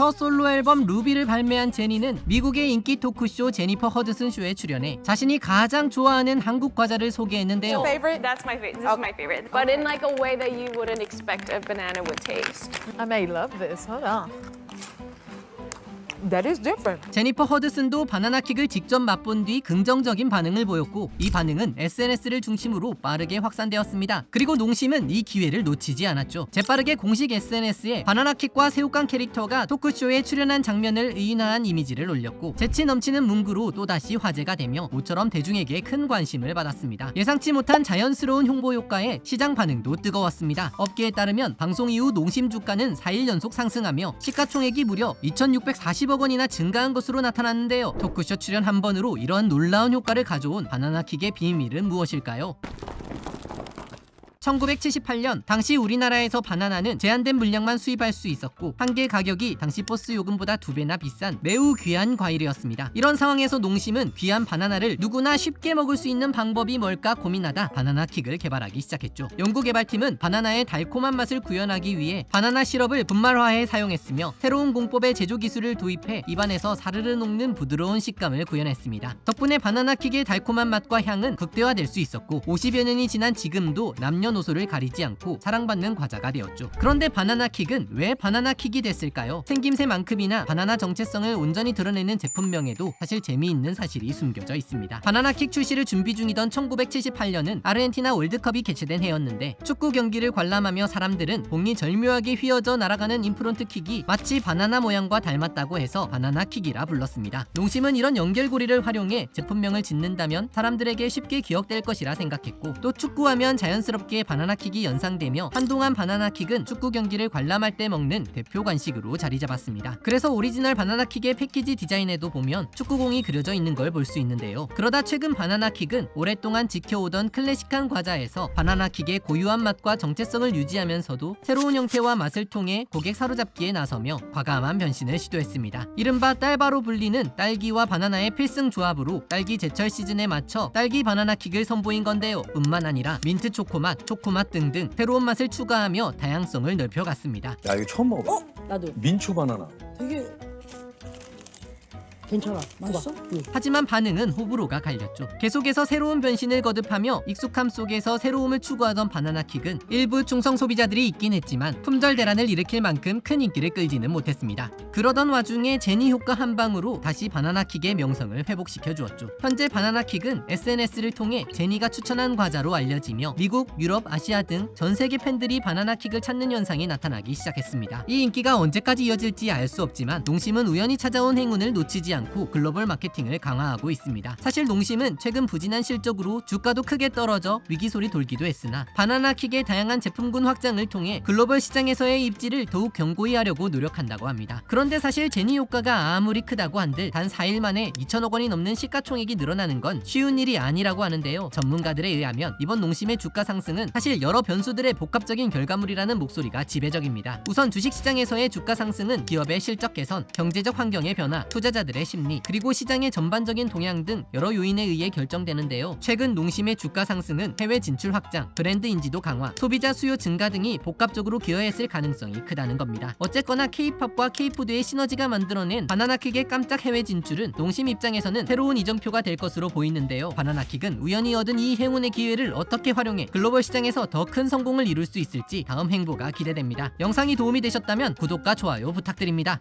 첫 솔로 앨범 루비를 발매한 제니는 미국의 인기 토크쇼 제니퍼 허드슨 쇼에 출연해 자신이 가장 좋아하는 한국 과자를 소개했는데요. Favorite? That's my favorite. This is my favorite. But in like a way that you wouldn't expect a banana would taste. I may love this. Hold on. That is different. 제니퍼 허드슨도 바나나킥을 직접 맛본 뒤 긍정적인 반응을 보였고 이 반응은 SNS를 중심으로 빠르게 확산되었습니다. 그리고 농심은 이 기회를 놓치지 않았죠. 재빠르게 공식 SNS에 바나나킥과 새우깡 캐릭터가 토크쇼에 출연한 장면을 의인화한 이미지를 올렸고 재치 넘치는 문구로 또다시 화제가 되며 모처럼 대중에게 큰 관심을 받았습니다. 예상치 못한 자연스러운 홍보 효과에 시장 반응도 뜨거웠습니다. 업계에 따르면 방송 이후 농심 주가는 4일 연속 상승하며 시가총액이 무려 2,640억 원이나 증가한 것으로 나타났는데요. 토크쇼 출연 한 번으로 이러한 놀라운 효과를 가져온 바나나킥의 비밀은 무엇일까요? 1978년 당시 우리나라에서 바나나는 제한된 물량만 수입할 수 있었고 한 개 가격이 당시 버스 요금보다 두 배나 비싼 매우 귀한 과일이었습니다. 이런 상황에서 농심은 귀한 바나나를 누구나 쉽게 먹을 수 있는 방법이 뭘까 고민하다 바나나 킥을 개발하기 시작했죠. 연구 개발팀은 바나나의 달콤한 맛을 구현하기 위해 바나나 시럽을 분말화해 사용했으며 새로운 공법의 제조 기술을 도입해 입안에서 사르르 녹는 부드러운 식감을 구현했습니다. 덕분에 바나나 킥의 달콤한 맛과 향은 극대화될 수 있었고 50여 년이 지난 지금도 남녀 노소를 가리지 않고 사랑받는 과자가 되었죠. 그런데 바나나 킥은 왜 바나나 킥이 됐을까요? 생김새만큼이나 바나나 정체성을 온전히 드러내는 제품명에도 사실 재미있는 사실이 숨겨져 있습니다. 바나나 킥 출시를 준비 중이던 1978년은 아르헨티나 월드컵이 개최된 해였는데 축구 경기를 관람하며 사람들은 공이 절묘하게 휘어져 날아가는 인프론트 킥이 마치 바나나 모양과 닮았다고 해서 바나나 킥이라 불렀습니다. 농심은 이런 연결고리를 활용해 제품명을 짓는다면 사람들에게 쉽게 기억될 것이라 생각했고 또 축구하면 자연스럽게 바나나 킥이 연상되며 한동안 바나나 킥은 축구 경기를 관람할 때 먹는 대표 간식으로 자리 잡았습니다. 그래서 오리지널 바나나 킥의 패키지 디자인에도 보면 축구공이 그려져 있는 걸 볼 수 있는데요. 그러다 최근 바나나 킥은 오랫동안 지켜오던 클래식한 과자에서 바나나 킥의 고유한 맛과 정체성을 유지하면서도 새로운 형태와 맛을 통해 고객 사로잡기에 나서며 과감한 변신을 시도했습니다. 이른바 딸바로 불리는 딸기와 바나나의 필승 조합으로 딸기 제철 시즌에 맞춰 딸기 바나나 킥을 선보인 건데요. 뿐만 아니라 민트 초코맛, 초코맛 등등 새로운 맛을 추가하며 다양성을 넓혀갔습니다. 야 이거 처음 먹어봐. 나도 민초 바나나. 되게 괜찮아. 맛있어? 응. 하지만 반응은 호불호가 갈렸죠. 계속해서 새로운 변신을 거듭하며 익숙함 속에서 새로움을 추구하던 바나나킥은 일부 충성 소비자들이 있긴 했지만 품절 대란을 일으킬 만큼 큰 인기를 끌지는 못했습니다. 그러던 와중에 제니 효과 한 방으로 다시 바나나킥의 명성을 회복시켜 주었죠. 현재 바나나킥은 SNS를 통해 제니가 추천한 과자로 알려지며 미국, 유럽, 아시아 등 전 세계 팬들이 바나나킥을 찾는 현상이 나타나기 시작했습니다. 이 인기가 언제까지 이어질지 알 수 없지만 농심은 우연히 찾아온 행운을 놓치지 않고 글로벌 마케팅을 강화하고 있습니다. 사실 농심은 최근 부진한 실적으로 주가도 크게 떨어져 위기소리 돌기도 했으나 바나나킥의 다양한 제품군 확장을 통해 글로벌 시장에서의 입지를 더욱 견고히 하려고 노력한다고 합니다. 그런데 사실 제니 효과가 아무리 크다고 한들 단 4일 만에 2천억 원이 넘는 시가총액이 늘어나는 건 쉬운 일이 아니라고 하는데요. 전문가들에 의하면 이번 농심의 주가 상승은 사실 여러 변수들의 복합적인 결과물이라는 목소리가 지배적입니다. 우선 주식시장에서의 주가 상승은 기업의 실적 개선, 경제적 환경의 변화, 투자자들의 심리, 그리고 시장의 전반적인 동향 등 여러 요인에 의해 결정되는데요. 최근 농심의 주가 상승은 해외 진출 확장, 브랜드 인지도 강화, 소비자 수요 증가 등이 복합적으로 기여했을 가능성이 크다는 겁니다. 어쨌거나 K-팝과 K-푸드의 시너지가 만들어낸 바나나킥의 깜짝 해외 진출은 농심 입장에서는 새로운 이정표가 될 것으로 보이는데요. 바나나킥은 우연히 얻은 이 행운의 기회를 어떻게 활용해 글로벌 시장에서 더 큰 성공을 이룰 수 있을지 다음 행보가 기대됩니다. 영상이 도움이 되셨다면 구독과 좋아요 부탁드립니다.